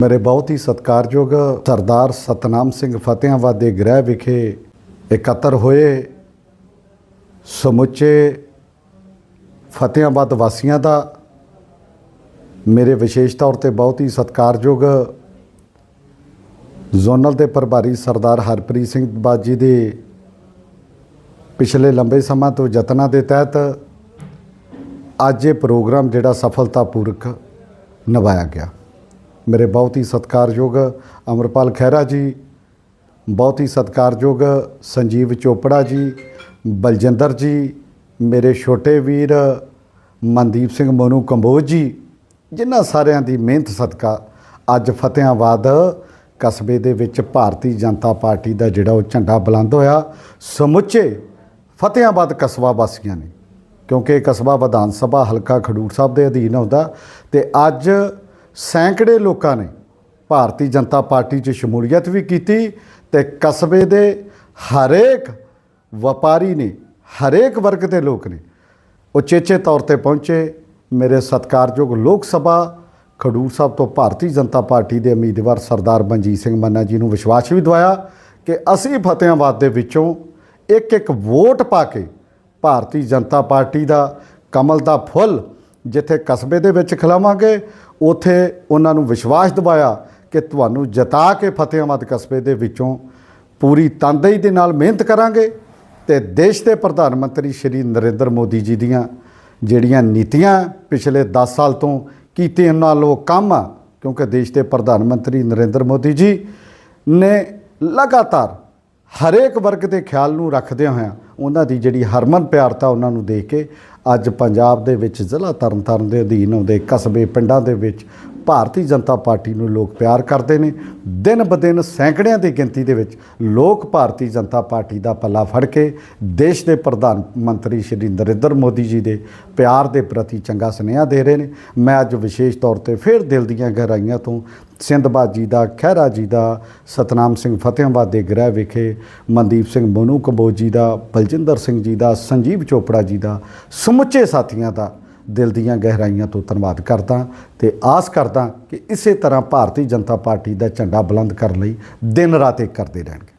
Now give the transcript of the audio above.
ਮੇਰੇ ਬਹੁਤ ਹੀ ਸਤਿਕਾਰਯੋਗ ਸਰਦਾਰ ਸਤਨਾਮ ਸਿੰਘ ਫਤਿਆਂਵਾਦ ਦੇ ਗ੍ਰਹਿ ਵਿਖੇ ਇਕੱਤਰ ਹੋਏ ਸਮੁੱਚੇ ਫਤਿਆਂਵਾਦ ਵਾਸੀਆਂ ਦਾ ਮੇਰੇ ਵਿਸ਼ੇਸ਼ ਤੌਰ ਤੇ ਬਹੁਤ ਹੀ ਸਤਿਕਾਰਯੋਗ ਜ਼ੋਨਲ ਦੇ ਪ੍ਰਭਾਰੀ ਸਰਦਾਰ ਹਰਪ੍ਰੀਤ ਸਿੰਘ ਬਾਜੀ ਦੇ ਪਿਛਲੇ ਲੰਬੇ ਸਮਾਂ ਤੋਂ ਯਤਨਾਂ ਦੇ ਤਹਿਤ ਅੱਜ ਇਹ ਪ੍ਰੋਗਰਾਮ ਜਿਹੜਾ ਸਫਲਤਾਪੂਰਵਕ ਨਿਭਾਇਆ ਗਿਆ। ਮੇਰੇ ਬਹੁਤ ਹੀ ਸਤਿਕਾਰਯੋਗ ਅਮਰਪਾਲ ਖਹਿਰਾ ਜੀ, ਬਹੁਤ ਹੀ ਸਤਿਕਾਰਯੋਗ ਸੰਜੀਵ ਚੋਪੜਾ ਜੀ, ਬਲਜਿੰਦਰ ਜੀ, ਮੇਰੇ ਛੋਟੇ ਵੀਰ ਮਨਦੀਪ ਸਿੰਘ ਮੋਨੂ ਕੰਬੋਜ ਜੀ, ਜਿਨ੍ਹਾਂ ਸਾਰਿਆਂ ਦੀ ਮਿਹਨਤ ਸਦਕਾ ਅੱਜ ਫਤਿਆਂਵਾਦ ਕਸਬੇ ਦੇ ਵਿੱਚ ਭਾਰਤੀ ਜਨਤਾ ਪਾਰਟੀ ਦਾ ਜਿਹੜਾ ਉਹ ਝੰਡਾ ਬੁਲੰਦ ਹੋਇਆ, ਸਮੁੱਚੇ ਫਤਿਆਂਵਾਦ ਕਸਬਾ ਵਾਸੀਆਂ ਨੇ। ਕਿਉਂਕਿ ਇਹ ਕਸਬਾ ਵਿਧਾਨ ਸਭਾ ਹਲਕਾ ਖਡੂਰ ਸਾਹਿਬ ਦੇ ਅਧੀਨ ਆਉਂਦਾ ਤੇ ਅੱਜ ਸੈਂਕੜੇ ਲੋਕਾਂ ਨੇ ਭਾਰਤੀ ਜਨਤਾ ਪਾਰਟੀ 'ਚ ਸ਼ਮੂਲੀਅਤ ਵੀ ਕੀਤੀ ਤੇ ਕਸਬੇ ਦੇ ਹਰੇਕ ਵਪਾਰੀ ਨੇ, ਹਰੇਕ ਵਰਗ ਦੇ ਲੋਕ ਨੇ ਉਚੇਚੇ ਤੌਰ ਤੇ ਪਹੁੰਚੇ। ਮੇਰੇ ਸਤਿਕਾਰਯੋਗ ਲੋਕ ਸਭਾ ਖਡੂਰ ਸਾਹਿਬ ਤੋਂ ਭਾਰਤੀ ਜਨਤਾ ਪਾਰਟੀ ਦੇ ਉਮੀਦਵਾਰ ਸਰਦਾਰ ਮਨਜੀਤ ਸਿੰਘ ਮੰਨਾ ਜੀ ਨੂੰ ਵਿਸ਼ਵਾਸ ਵੀ ਦਵਾਇਆ ਕਿ ਅਸੀਂ ਫਤਿਆਂਵਾਦ ਦੇ ਵਿੱਚੋਂ ਇੱਕ ਇੱਕ ਵੋਟ ਪਾ ਕੇ ਭਾਰਤੀ ਜਨਤਾ ਪਾਰਟੀ ਦਾ ਕਮਲ ਦਾ ਫੁੱਲ ਜਿੱਥੇ ਕਸਬੇ ਦੇ ਵਿੱਚ ਖਿਲਾਵਾਂਗੇ, ਉਥੇ ਉਹਨਾਂ ਨੂੰ ਵਿਸ਼ਵਾਸ ਦਿਵਾਇਆ ਕਿ ਤੁਹਾਨੂੰ ਜਤਾ ਕੇ ਫਤਿਆਂਵਾਦ ਕਸਬੇ ਦੇ ਵਿੱਚੋਂ ਪੂਰੀ ਤਨਦੇਹੀ ਦੇ ਨਾਲ ਮਿਹਨਤ ਕਰਾਂਗੇ ਤੇ ਦੇਸ਼ ਦੇ ਪ੍ਰਧਾਨ ਮੰਤਰੀ ਸ਼੍ਰੀ ਨਰਿੰਦਰ ਮੋਦੀ ਜੀ ਦੀਆਂ ਜਿਹੜੀਆਂ ਨੀਤੀਆਂ ਪਿਛਲੇ 10 ਸਾਲ ਤੋਂ ਕੀਤੇ ਉਹਨਾਂ ਲੋ ਕੰਮ ਆ, ਕਿਉਂਕਿ ਦੇਸ਼ ਦੇ ਪ੍ਰਧਾਨ ਮੰਤਰੀ ਨਰਿੰਦਰ ਮੋਦੀ ਜੀ ਨੇ ਲਗਾਤਾਰ ਹਰੇਕ ਵਰਗ ਦੇ ਖਿਆਲ ਨੂੰ ਰੱਖਦਿਆਂ ਹੋਇਆਂ ਉਹਨਾਂ ਦੀ ਜਿਹੜੀ ਹਰਮਨ ਪਿਆਰਤਾ ਉਹਨਾਂ ਨੂੰ ਦੇਖ ਕੇ ਅੱਜ ਪੰਜਾਬ ਦੇ ਵਿੱਚ ਜ਼ਿਲ੍ਹਾ ਤਰਨਤਾਰਨ ਦੇ ਅਧੀਨ ਆਉਂਦੇ ਕਸਬੇ ਪਿੰਡਾਂ ਦੇ ਵਿੱਚ ਭਾਰਤੀ ਜਨਤਾ ਪਾਰਟੀ ਨੂੰ ਲੋਕ ਪਿਆਰ ਕਰਦੇ ਨੇ। ਦਿਨ ਬਦਿਨ ਸੈਂਕੜਿਆਂ ਦੀ ਗਿਣਤੀ ਦੇ ਵਿੱਚ ਲੋਕ ਭਾਰਤੀ ਜਨਤਾ ਪਾਰਟੀ ਦਾ ਪੱਲਾ ਫੜ ਕੇ ਦੇਸ਼ ਦੇ ਪ੍ਰਧਾਨ ਮੰਤਰੀ ਸ਼੍ਰੀ ਨਰਿੰਦਰ ਮੋਦੀ ਜੀ ਦੇ ਪਿਆਰ ਦੇ ਪ੍ਰਤੀ ਚੰਗਾ ਸੁਨੇਹਾ ਦੇ ਰਹੇ ਨੇ। ਮੈਂ ਅੱਜ ਵਿਸ਼ੇਸ਼ ਤੌਰ ਤੇ ਫਿਰ ਦਿਲ ਦੀਆਂ ਗਹਿਰਾਈਆਂ ਤੋਂ ਸਿੰਧਬਾ ਜੀ ਦਾ, ਖਹਿਰਾ ਜੀ ਦਾ, ਸਤਨਾਮ ਸਿੰਘ ਫਤਿਆਂਬਾਦ ਦੇ ਗ੍ਰਹਿ ਵਿਖੇ ਮਨਦੀਪ ਸਿੰਘ ਮੋਨੂ ਕੰਬੋਜ ਜੀ ਦਾ, ਬਲਜਿੰਦਰ ਸਿੰਘ ਜੀ ਦਾ, ਸੰਜੀਵ ਚੋਪੜਾ ਜੀ ਦਾ ਸਮੁੱਚੇ ਸਾਥੀਆਂ ਦਾ ਦਿਲ ਦੀਆਂ ਗਹਿਰਾਈਆਂ ਤੋਂ ਧੰਨਵਾਦ ਕਰਦਾ ਤੇ ਆਸ ਕਰਦਾ ਕਿ ਇਸੇ ਤਰ੍ਹਾਂ ਭਾਰਤੀ ਜਨਤਾ ਪਾਰਟੀ ਦਾ ਝੰਡਾ ਬੁਲੰਦ ਕਰਨ ਲਈ ਦਿਨ ਰਾਤ ਇੱਕ ਕਰਦੇ ਰਹਿਣਗੇ।